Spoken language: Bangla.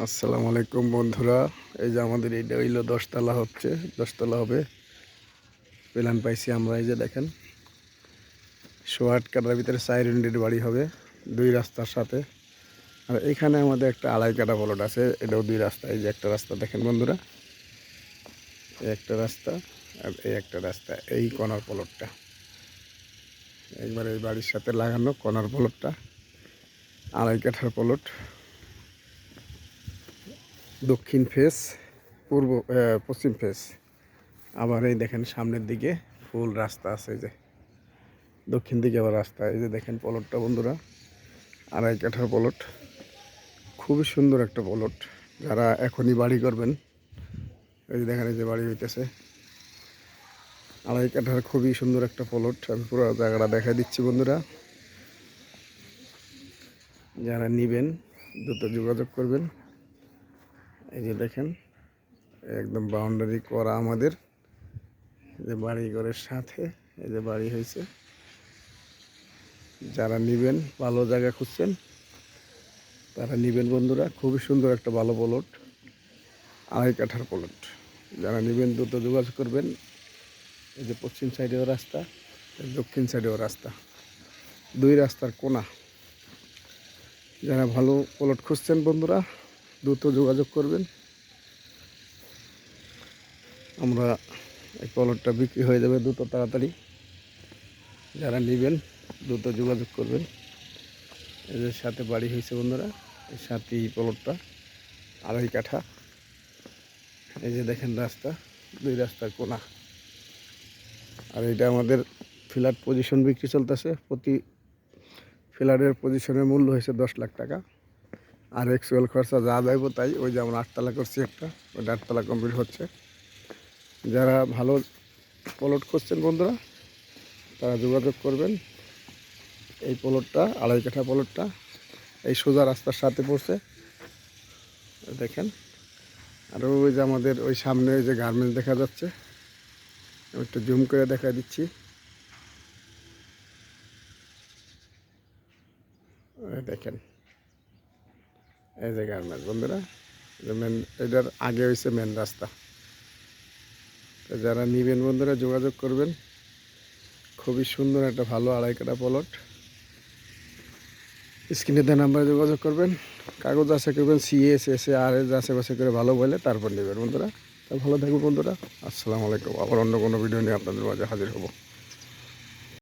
আসসালামু আলাইকুম বন্ধুরা। এই যে আমাদের এইটা হইল দশতলা হচ্ছে, দশতলা হবে। প্ল্যান পাইছি আমরা, এই যে দেখেন। সোয়াট কাটার ভিতরে চার ইউনিটের বাড়ি হবে, দুই রাস্তার সাথে। আর এখানে আমাদের একটা আড়াই কাটা পলট আছে, এটাও দুই রাস্তা। এই যে একটা রাস্তা, দেখেন বন্ধুরা। এই একটা রাস্তা আর এই একটা রাস্তা, এই কর্নার পলটটা একবার এই বাড়ির সাথে লাগানো কর্নার পলটটা আড়াই কাঠার পলট দক্ষিণ ফেস পূর্ব পশ্চিম ফেস আবার এই দেখেন সামনের দিকে ফুল রাস্তা আছে যে। দক্ষিণ দিকে আবার রাস্তা, এই যে দেখেন পলটটা বন্ধুরা। আড়াই কাঠার পলট। খুবই সুন্দর একটা পলট। যারা এখনই বাড়ি করবেন, এই যে দেখেন এই যে বাড়ি হইতেছে। আড়াই কাঠার খুবই সুন্দর একটা পলট। আমি পুরো জায়গাটা দেখা দিচ্ছি বন্ধুরা। যারা নিবেন, দ্রুত যোগাযোগ করবেন। এই যে দেখেন, একদম বাউন্ডারি করা আমাদের। যে বাড়ি ঘরের সাথে এই যে বাড়ি হয়েছে। যারা নিবেন, ভালো জায়গা খুঁজছেন, তারা নিবেন বন্ধুরা। খুবই সুন্দর একটা ভালো প্লট আড়াই কাঠার প্লট যারা নিবেন, দ্রুত যোগাযোগ করবেন। এই যে পশ্চিম সাইডেও রাস্তা, দক্ষিণ সাইডেও রাস্তা। দুই রাস্তার কোনা। যারা ভালো প্লট খুঁজছেন বন্ধুরা দ্রুত যোগাযোগ করবেন। আমরা এই প্লটটা বিক্রি হয়ে যাবে দ্রুত তাড়াতাড়ি। যারা নেবেন, দ্রুত যোগাযোগ করবেন। এদের সাথে বাড়ি হয়েছে বন্ধুরা, এই সাথে এই প্লটটা আড়াই কাঠা। এই যে দেখেন রাস্তা, দুই রাস্তার কোনা। আর এটা আমাদের ফ্ল্যাট পজিশন বিক্রি চলতেছে। প্রতি ফ্ল্যাটের পজিশনের মূল্য হয়েছে দশ লাখ টাকা। আর এক্সুয়াল খরচা যা যাইব তাই ওই যে আমরা আটতলা করছি একটা ওই আটতলা কমপ্লিট হচ্ছে। যারা ভালো প্লট করছেন বন্ধুরা, তারা যোগাযোগ করবেন। এই প্লটটা আড়াই কাঠা প্লটটা এই সোজা রাস্তার সাথে পড়ছে। দেখেন, আর ওই যে আমাদের ওই সামনে ওই যে গার্মেন্টস দেখা যাচ্ছে। একটু জুম করে দেখা দিচ্ছি। দেখেন এই যে গার্মেন্টস বন্ধুরা। মেন এটার আগে হয়েছে মেন রাস্তা। যারা নিবেন বন্ধুরা, যোগাযোগ করবেন। খুবই সুন্দর একটা ভালো আড়াই কাটা পলট স্ক্রিনে দেওয়া নাম্বারে যোগাযোগ করবেন। কাগজ আছে করবেন সিএস এস আর এস আশেপাশে করে ভালো বলে তারপর নেবেন বন্ধুরা। তা ভালো থাকবে বন্ধুরা। আসসালামু আলাইকুম। আবার অন্য কোনো ভিডিও নিয়ে আপনাদের মাঝে হাজির হব।